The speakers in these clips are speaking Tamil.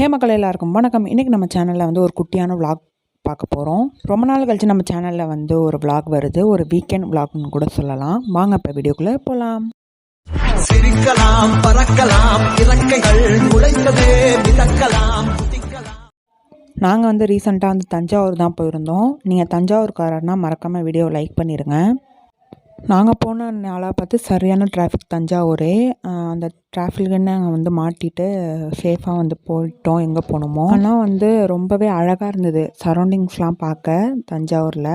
ஹே மக்கள் எல்லாருக்கும் வணக்கம். இன்றைக்கி நம்ம சேனலில் வந்து ஒரு குட்டியான vlog பார்க்க போகிறோம் ரொம்ப நாள் கழிச்சு நம்ம சேனலில் வந்து ஒரு vlog வருது. ஒரு வீக்கெண்ட் vlogனு கூட சொல்லலாம். வாங்க இப்போ வீடியோக்குள்ளே போகலாம் சிரிக்கலாம் பறக்கலாம் இறக்கைகள் மிதக்கலாம் நாங்கள் வந்து ரீசெண்டாக வந்து தஞ்சாவூர் தான் போயிருந்தோம். நீங்கள் தஞ்சாவூர்காரர்னா மறக்காமல் வீடியோ லைக் பண்ணிடுங்க நாங்கள் போன நாளாக பார்த்து சரியான டிராஃபிக் தஞ்சாவூர். அந்த டிராஃபிக்னு நாங்கள் வந்து மாட்டிட்டு சேஃபாக வந்து போயிட்டோம். எங்கே போனோமோ. ஆனால் வந்து ரொம்பவே அழகாக இருந்தது. சரௌண்டிங்ஸ்லாம் பார்க்க தஞ்சாவூரில்.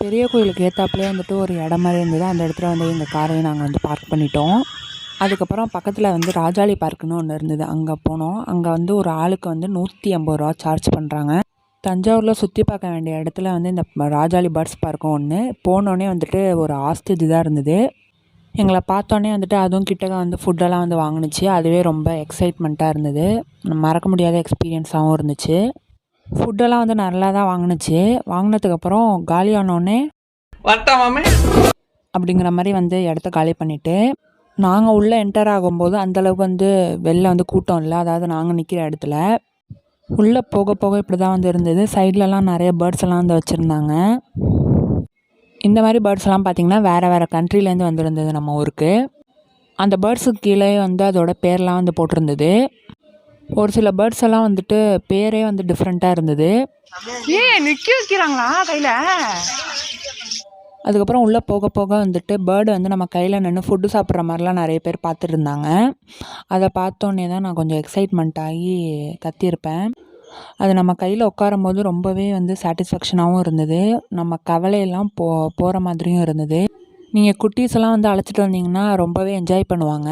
பெரிய கோயிலுக்கு ஏத்தாப்புலேயே வந்துட்டு ஒரு இடம் மாதிரி இருந்தது. அந்த இடத்துல வந்து எங்கள் காரையும் நாங்கள் வந்து பார்க் பண்ணிட்டோம். அதுக்கப்புறம் பக்கத்தில் வந்து ராஜாளி பார்க்குன்னு ஒன்று இருந்தது. அங்கே போனோம். அங்கே வந்து ஒரு ஆளுக்கு வந்து நூற்றி ஐம்பது ரூபா சார்ஜ் பண்ணுறாங்க தஞ்சாவூரில் சுற்றி பார்க்க வேண்டிய இடத்துல வந்து இந்த ராஜாளி பேர்ட்ஸ் பார்க்கும் ஒன்று போனோடனே வந்துட்டு ஒரு ஆஸ்திஜி தான் இருந்தது. எங்களை பார்த்தோன்னே வந்துட்டு அதுவும் கிட்டக்க வந்து ஃபுட்டெல்லாம் வந்து வாங்குனுச்சு. அதுவே ரொம்ப எக்ஸைட்மெண்ட்டாக இருந்தது. மறக்க முடியாத எக்ஸ்பீரியன்ஸாகவும் இருந்துச்சு. ஃபுட்டெல்லாம் வந்து நல்லா தான் வாங்குனுச்சு. வாங்கினதுக்கப்புறம் காலியானோடனே அப்படிங்கிற மாதிரி வந்து இடத்த காலி பண்ணிவிட்டு நாங்கள் உள்ளே என்டர் ஆகும்போது அந்தளவுக்கு வந்து வெளில வந்து கூட்டம் இல்லை. அதாவது நாங்கள் நிற்கிற இடத்துல உள்ளே போக போக இப்படி தான் வந்து இருந்தது. சைட்லலாம் நிறைய பேர்ட்ஸ் எல்லாம் வந்து வச்சுருந்தாங்க. இந்த மாதிரி பேர்ட்ஸ் எல்லாம் பார்த்திங்கன்னா வேறு வேறு கண்ட்ரிலேருந்து வந்திருந்தது நம்ம ஊருக்கு. அந்த பேர்ட்ஸுக்கு கீழே வந்து அதோட பேர்லாம் வந்து போட்டிருந்தது. ஒரு சில பேர்ட்ஸ் எல்லாம் வந்துட்டு பேரே வந்து டிஃப்ரெண்ட்டாக இருந்தது. ஏ நிற்க வைக்கிறாங்களா கையில்? அதுக்கப்புறம் உள்ளே போக போக வந்துட்டு பேர்டு வந்து நம்ம கையில் நின்று ஃபுட்டு சாப்பிட்ற மாதிரிலாம் நிறைய பேர் பார்த்துட்டு இருந்தாங்க அதை பார்த்தோன்னே தான் நான் கொஞ்சம் எக்ஸைட்மெண்ட் ஆகி கத்தியிருப்பேன். அது நம்ம கையில் உட்காரும் போது ரொம்பவே வந்து சாட்டிஸ்ஃபேக்ஷனாகவும் இருந்தது. நம்ம கவலையெல்லாம் போ போகிற மாதிரியும் இருந்தது. நீங்கள் குட்டீஸ் எல்லாம் வந்து அழைச்சிட்டு வந்தீங்கன்னா ரொம்பவே என்ஜாய் பண்ணுவாங்க.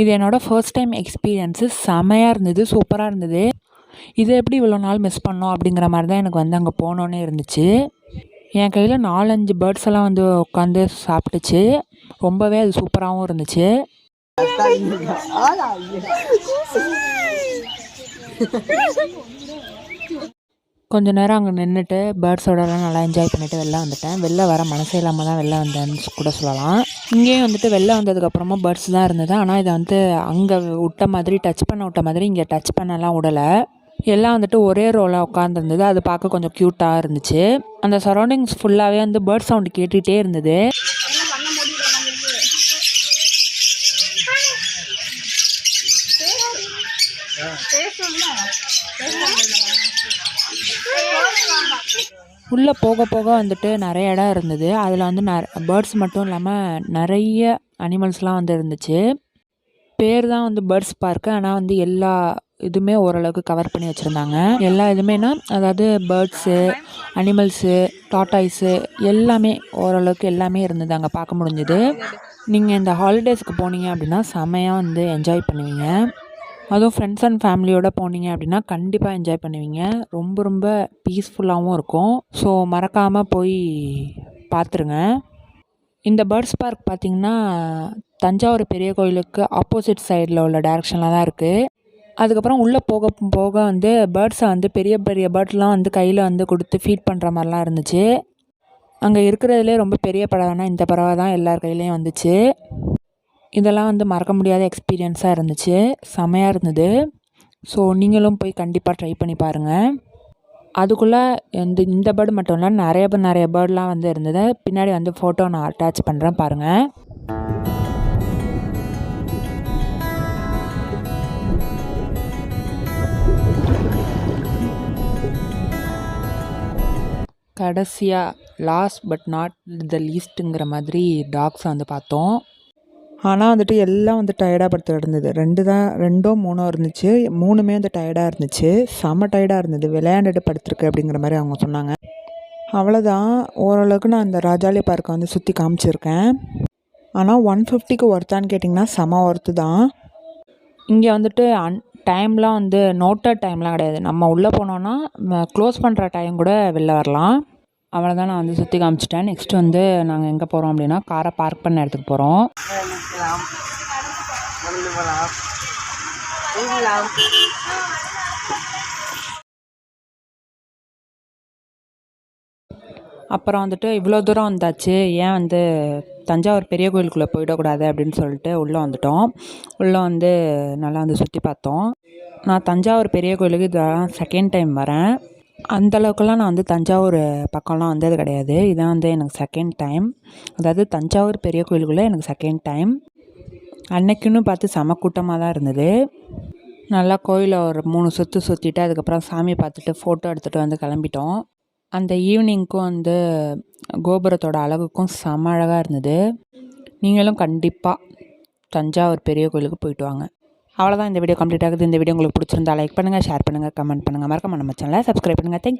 இது என்னோடய ஃபர்ஸ்ட் டைம் எக்ஸ்பீரியன்ஸு செமையாக இருந்தது சூப்பராக இருந்தது. இதை எப்படி இவ்வளோ நாள் மிஸ் பண்ணோம் அப்படிங்கிற மாதிரி தான் எனக்கு வந்து அங்கே போனோன்னே இருந்துச்சு. என் கையில் நாலஞ்சு பேர்ட்ஸ் எல்லாம் வந்து உட்காந்து சாப்பிட்டுச்சு. ரொம்பவே அது சூப்பராகவும் இருந்துச்சு. கொஞ்ச நேரம் அங்கே நின்றுட்டு பேர்ட்ஸோடலாம் நல்லா என்ஜாய் பண்ணிவிட்டு வெளில வந்துட்டேன். வெளில வர மனசே இல்லாமல் தான் வெளில வந்தேன்னு கூட சொல்லலாம். இங்கேயும் வந்துட்டு வெளில வந்ததுக்கப்புறமா பேர்ட்ஸ் தான் இருந்தது. ஆனால் இதை வந்து அங்கே விட்ட மாதிரி டச் பண்ண விட்ட மாதிரி இங்கே டச் பண்ணலாம் விடலை. எல்லாம் வந்துட்டு ஒரே ரோவில் உட்காந்துருந்தது அது பார்க்க கொஞ்சம் க்யூட்டாக இருந்துச்சு. அந்த சரௌண்டிங்ஸ் ஃபுல்லாகவே வந்து பேர்ட் சவுண்டு கேட்டுகிட்டே இருந்தது. உள்ளே போக போக வந்துட்டு நிறைய இடம் இருந்தது. அதில் வந்து ந பேர்ட்ஸ் மட்டும் இல்லாமல் நிறைய அனிமல்ஸ்லாம் வந்து இருந்துச்சு. பேர் தான் வந்து பேர்ட்ஸ் பார்க்கு ஆனால் வந்து எல்லா இதுவுமே ஓரளவுக்கு கவர் பண்ணி வச்சுருந்தாங்க. எல்லா இதுமேனா அதாவது பேர்ட்ஸு அனிமல்ஸு டாட்டாய்ஸு எல்லாமே ஓரளவுக்கு எல்லாமே இருந்தது அங்கே பார்க்க முடிஞ்சுது. நீங்கள் இந்த ஹாலிடேஸ்க்கு போனீங்க அப்படின்னா செமையாக வந்து என்ஜாய் பண்ணுவீங்க. அதுவும் ஃப்ரெண்ட்ஸ் அண்ட் ஃபேமிலியோடு போனீங்க அப்படின்னா கண்டிப்பாக என்ஜாய் பண்ணுவீங்க. ரொம்ப ரொம்ப பீஸ்ஃபுல்லாகவும் இருக்கும். ஸோ மறக்காமல் போய் பார்த்துருங்க இந்த பேர்ட்ஸ் பார்க் பார்த்திங்கன்னா தஞ்சாவூர் பெரிய கோயிலுக்கு ஆப்போசிட் சைடில் உள்ள டைரெக்ஷனில் தான் இருக்குது அதுக்கப்புறம் உள்ளே போக போக வந்து பேர்ட்ஸை வந்து பெரிய பெரிய பேர்ட்லாம் வந்து கையில் வந்து கொடுத்து ஃபீட் பண்ணுற மாதிரிலாம் இருந்துச்சு. அங்கே இருக்கிறதுலே ரொம்ப பெரிய பறவைனா இந்த பறவை தான் எல்லார் கையிலையும் வந்துச்சு. இதெல்லாம் வந்து மறக்க முடியாத எக்ஸ்பீரியன்ஸாக இருந்துச்சு. செமையாக இருந்தது. ஸோ நீங்களும் போய் கண்டிப்பாக ட்ரை பண்ணி பாருங்கள் அதுக்குள்ளே இந்த இந்த பேர்டு மட்டும் இல்லை நிறைய நிறைய பேர்ட்லாம் வந்து இருந்தது. பின்னாடி வந்து ஃபோட்டோ நான் அட்டாச் பண்ணுறேன் பாருங்கள் கடைசியாக லாஸ்ட் பட் நாட் த லீஸ்ட்டுங்கிற மாதிரி டாக்ஸை வந்து பார்த்தோம். ஆனால் வந்துட்டு எல்லாம் வந்து டயர்டாக படுத்து கிடந்தது. ரெண்டு தான் ரெண்டோ மூணோ இருந்துச்சு. மூணுமே வந்து டயர்டாக இருந்துச்சு. செம்ம டயர்டாக இருந்தது. விளையாண்டுட்டு படுத்துருக்கு அப்படிங்கிற மாதிரி அவங்க சொன்னாங்க. அவ்வளோதான் ஓரளவுக்கு நான் இந்த ராஜாலி பார்க்கை வந்து சுற்றி காமிச்சிருக்கேன். ஆனால் ஒன் ஃபிஃப்டிக்கு ஒர்த்தான்னு கேட்டிங்கன்னா செம ஒர்த்து தான். இங்கே வந்துட்டு அன் டைம்லாம் வந்து நோட்டட் டைம்லாம் கிடையாது. நம்ம உள்ளே போனோன்னா க்ளோஸ் பண்ணுற டைம் கூட வெளில வரலாம். அவ்வளோதான் நான் வந்து சுற்றி காமிச்சிட்டேன். நெக்ஸ்ட் வந்து நாங்கள் எங்கே போகிறோம் அப்படின்னா காரை பார்க் பண்ண இடத்துக்கு போகிறோம் அப்புறம் வந்துட்டு இவ்வளோ தூரம் வந்தாச்சு. ஏன் வந்து தஞ்சாவூர் பெரிய கோயிலுக்குள்ளே போயிடக்கூடாது அப்படின்னு சொல்லிட்டு உள்ளே வந்துட்டோம். உள்ளே வந்து நல்லா வந்து சுற்றி பார்த்தோம். நான் தஞ்சாவூர் பெரிய கோயிலுக்கு இதான் செகண்ட் டைம் வரேன். அந்தளவுக்குலாம் நான் வந்து தஞ்சாவூர் பக்கம்லாம் வந்தது கிடையாது. இதான் வந்து எனக்கு செகண்ட் டைம் அதாவது தஞ்சாவூர் பெரிய கோயிலுக்குள்ளே எனக்கு செகண்ட் டைம் அன்னைக்குன்னு பார்த்து செம கூட்டமாக தான் இருந்தது. நல்லா கோயிலை ஒரு மூணு சுற்று சுற்றிட்டு அதுக்கப்புறம் சாமி பார்த்துட்டு ஃபோட்டோ எடுத்துகிட்டு வந்து கிளம்பிட்டோம். அந்த ஈவினிங்க்கும் வந்து கோபுரத்தோட அழகுக்கும் செம அழகாக இருந்தது. நீங்களும் கண்டிப்பாக தஞ்சாவூர் பெரிய கோயிலுக்கு போயிட்டு வாங்க. அவ்வளோதான் இந்த வீடியோ கம்ப்ளீட் ஆகுது. இந்த வீடியோ உங்களுக்கு பிடிச்சிருந்தா லைக் பண்ணுங்கள் ஷேர் பண்ணுங்கள் கமெண்ட் பண்ணுங்கள் மறக்காம நம்ம சேனலை சப்ஸ்கிரைப் பண்ணுங்கள் தேங்க்